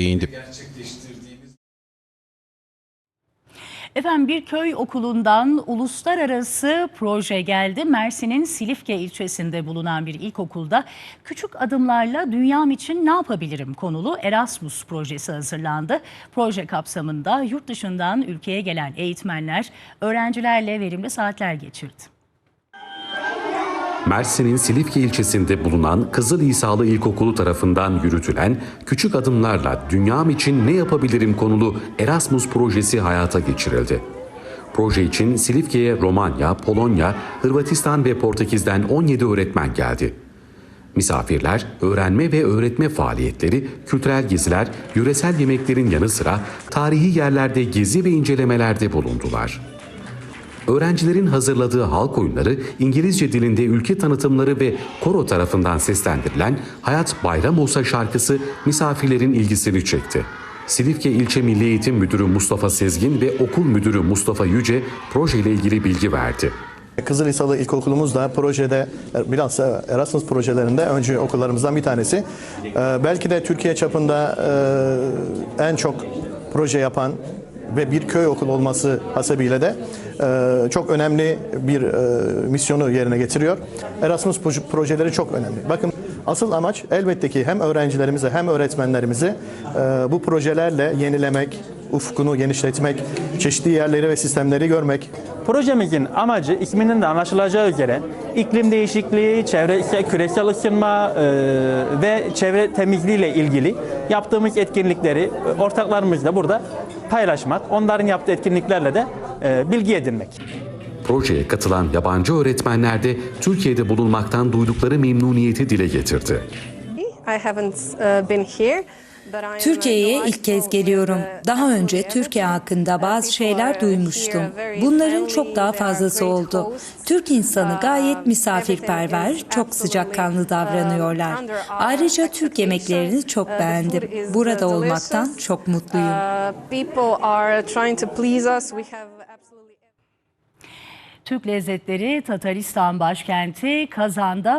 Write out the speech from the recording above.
değindi. Efendim bir köy okulundan uluslararası proje geldi. Mersin'in Silifke ilçesinde bulunan bir ilkokulda küçük adımlarla dünyam için ne yapabilirim konulu Erasmus projesi hazırlandı. Proje kapsamında yurt dışından ülkeye gelen eğitmenler öğrencilerle verimli saatler geçirdi. Mersin'in Silifke ilçesinde bulunan Kızıl İsa'lı İlkokulu tarafından yürütülen Küçük Adımlarla Dünyam için Ne Yapabilirim konulu Erasmus projesi hayata geçirildi. Proje için Silifke'ye Romanya, Polonya, Hırvatistan ve Portekiz'den 17 öğretmen geldi. Misafirler, öğrenme ve öğretme faaliyetleri, kültürel geziler, yöresel yemeklerin yanı sıra tarihi yerlerde gezi ve incelemelerde bulundular. Öğrencilerin hazırladığı halk oyunları, İngilizce dilinde ülke tanıtımları ve koro tarafından seslendirilen Hayat Bayram Olsa şarkısı misafirlerin ilgisini çekti. Silifke İlçe Milli Eğitim Müdürü Mustafa Sezgin ve Okul Müdürü Mustafa Yüce projeyle ilgili bilgi verdi. Kızılhisalı İlkokulumuz da projede biraz Erasmus projelerinde öncü okullarımızdan bir tanesi. Ee, Belki de Türkiye çapında e, en çok proje yapan ve bir köy okulu olması hasebiyle de e, çok önemli bir e, misyonu yerine getiriyor. Erasmus proje- projeleri çok önemli. Bakın asıl amaç elbette ki hem öğrencilerimizi hem öğretmenlerimizi e, bu projelerle yenilemek, ufkunu genişletmek, çeşitli yerleri ve sistemleri görmek, Projemizin amacı isminden de anlaşılacağı üzere iklim değişikliği, çevre küresel ısınma e, ve çevre temizliği ile ilgili yaptığımız etkinlikleri ortaklarımızla burada paylaşmak, onların yaptığı etkinliklerle de e, bilgi edinmek. Projeye katılan yabancı öğretmenler de Türkiye'de bulunmaktan duydukları memnuniyeti dile getirdi. I haven't uh, been here. but I'm, Türkiye'ye ilk kez geliyorum. uh, Daha önce Türkiye hakkında bazı şeyler duymuştum. Bunların çok daha fazlası oldu. Türk insanı Uh, gayet misafirperver, çok sıcakkanlı davranıyorlar. Ayrıca Türk yemeklerini çok the beğendim. Burada olmaktan çok mutluyum. People are trying to please us. We have absolutely Türk lezzetleri Tataristan başkenti Kazan'da